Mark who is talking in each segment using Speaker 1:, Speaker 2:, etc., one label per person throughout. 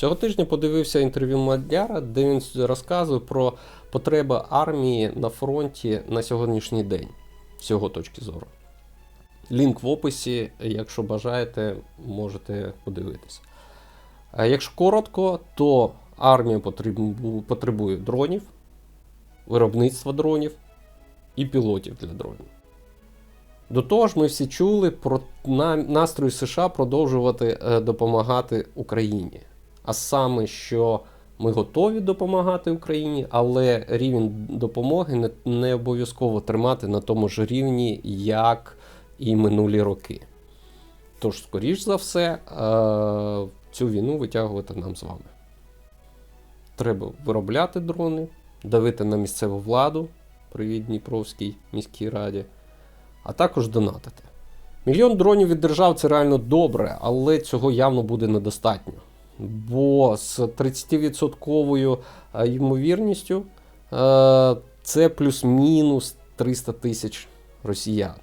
Speaker 1: Цього тижня подивився інтерв'ю Мадяра, де він розказує про потреби армії на фронті на сьогоднішній день, з його точки зору. Лінк в описі, якщо бажаєте, можете подивитися. Якщо коротко, то армія потребує дронів, виробництва дронів і пілотів для дронів. До того ж, ми всі чули про на- настрої США продовжувати е, допомагати Україні. А саме, що ми готові допомагати Україні, але рівень допомоги не, не обов'язково тримати на тому ж рівні, як і минулі роки. Тож, скоріш за все, е, цю війну витягувати нам з вами. Треба виробляти дрони, давити на місцеву владу при Дніпровській міській раді, а також донатити. Мільйон дронів від держав це реально добре, але цього явно буде недостатньо. Бо з 30% е, ймовірністю е, це плюс-мінус 300 тисяч росіян.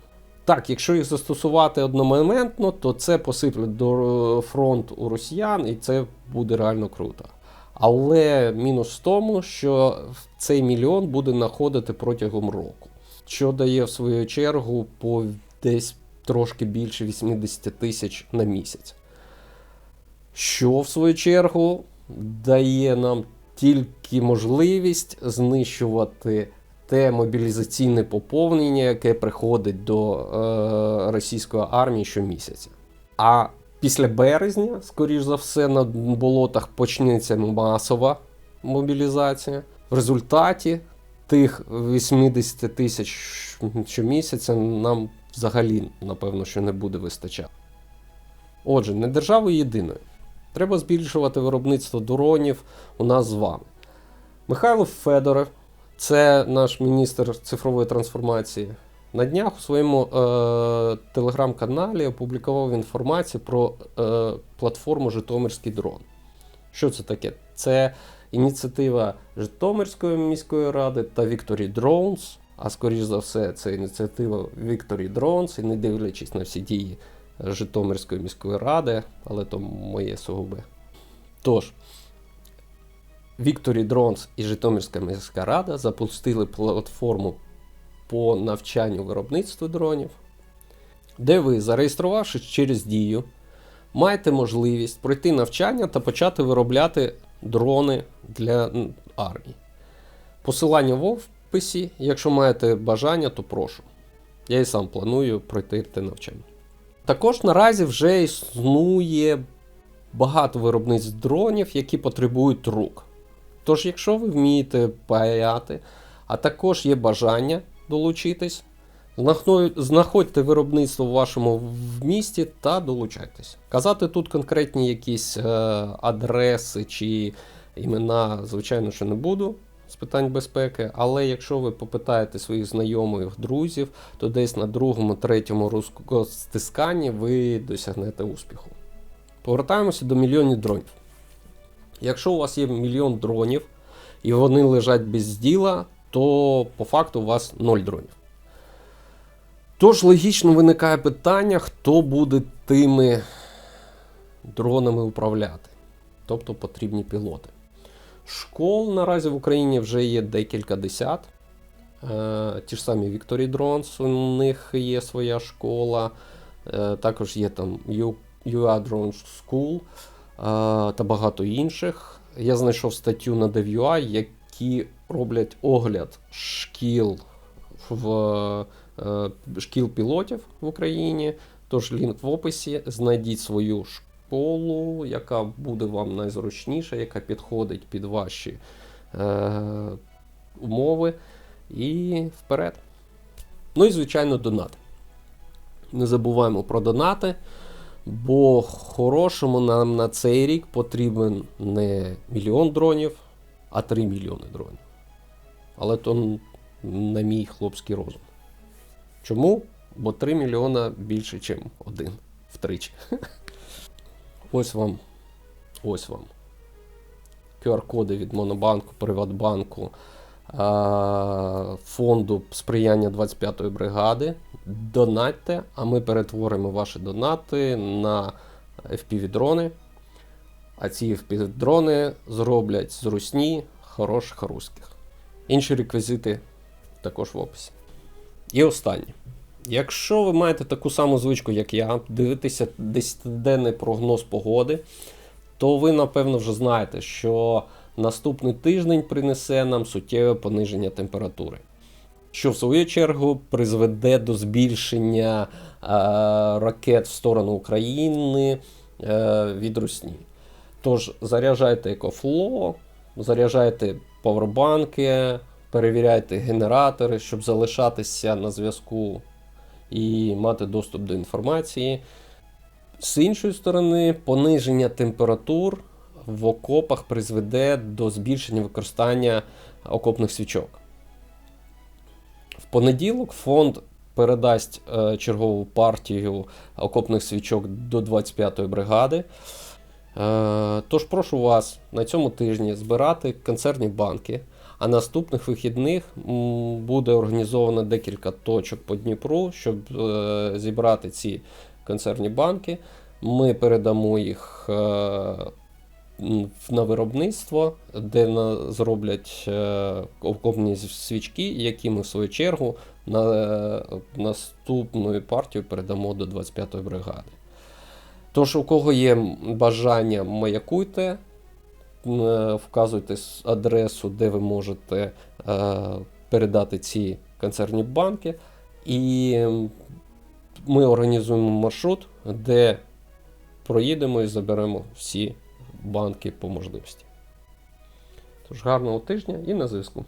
Speaker 1: Так, якщо їх застосувати одномоментно, то це посипле до фронт у росіян, і це буде реально круто. Але мінус в тому, що цей мільйон буде находити протягом року, що дає в свою чергу по десь трошки більше 80 тисяч на місяць. Що в свою чергу дає нам тільки можливість знищувати те мобілізаційне поповнення, яке приходить до е, російської армії щомісяця. А після березня, скоріш за все, на болотах почнеться масова мобілізація. В результаті тих 80 тисяч щомісяця нам взагалі, напевно, що не буде вистачати. Отже, не державою єдиною. Треба збільшувати виробництво дронів у нас з вами. Михайло Федоров, це наш міністр цифрової трансформації. На днях у своєму е, телеграм-каналі опублікував інформацію про е, платформу Житомирський дрон. Що це таке? Це ініціатива Житомирської міської ради та Victory Drones. А скоріш за все, це ініціатива Victory Drones, і не дивлячись на всі дії Житомирської міської ради, але то моє сугубе. Тож, Victory Drones і Житомирська міська рада запустили платформу по навчанню виробництву дронів, де ви, зареєструвавшись через дію, маєте можливість пройти навчання та почати виробляти дрони для армії. Посилання в описі, якщо маєте бажання, то прошу. Я і сам планую пройти те навчання. Також наразі вже існує багато виробництв дронів, які потребують рук. Тож, якщо ви вмієте паяти, а також є бажання долучитись, знаходьте виробництво в вашому місті та долучайтесь. Казати тут конкретні якісь е, адреси чи імена, звичайно, що не буду з питань безпеки, але якщо ви попитаєте своїх знайомих, друзів, то десь на другому, третьому розтисканні ви досягнете успіху. Повертаємося до мільйонів дронів. Якщо у вас є мільйон дронів і вони лежать без діла, то по факту у вас 0 дронів. Тож логічно виникає питання, хто буде тими дронами управляти. Тобто потрібні пілоти. Школ наразі в Україні вже є декілька десят. Е, ті ж самі Victory Drones, у них є своя школа. Е, також є там UA Drone School та багато інших. Я знайшов статтю на DevUI, які роблять огляд шкіл в е, шкіл пілотів в Україні. Тож лінк в описі. Знайдіть свою школу, яка буде вам найзручніша, яка підходить під ваші е, умови. І вперед. Ну і, звичайно, донат. Не забуваємо про донати, бо хорошому нам на цей рік потрібен не мільйон дронів, а 3 мільйони дронів. Але то на мій хлопський розум. Чому? Бо 3 мільйона більше, ніж один втричі. Ось вам. Ось вам. QR-коди від Монобанку, Приватбанку, фонду сприяння 25-ї бригади. Донатьте, а ми перетворимо ваші донати на FPV-дрони. А ці FPV-дрони зроблять з хороших руських. Інші реквізити також в описі. І останнє. Якщо ви маєте таку саму звичку, як я, дивитися 10-денний прогноз погоди, то ви напевно вже знаєте, що наступний тиждень принесе нам суттєве пониження температури, що в свою чергу призведе до збільшення е, ракет в сторону України е, від Русні. Тож заряджайте екофло, заряджайте павербанки, перевіряйте генератори, щоб залишатися на зв'язку і мати доступ до інформації. З іншої сторони, пониження температур в окопах призведе до збільшення використання окопних свічок. В понеділок фонд передасть е, чергову партію окопних свічок до 25-ї бригади. Е, Тож прошу вас на цьому тижні збирати концертні банки. А наступних вихідних буде організовано декілька точок по Дніпру, щоб е, зібрати ці концертні банки. Ми передамо їх е, на виробництво, де зроблять е, окопні свічки, які ми в свою чергу на наступну партію передамо до 25-ї бригади. Тож, у кого є бажання, маякуйте, вказуйте адресу, де ви можете е, передати ці концерні банки, і ми організуємо маршрут, де проїдемо і заберемо всі банки по можливості. Тож гарного тижня і на зв'язку.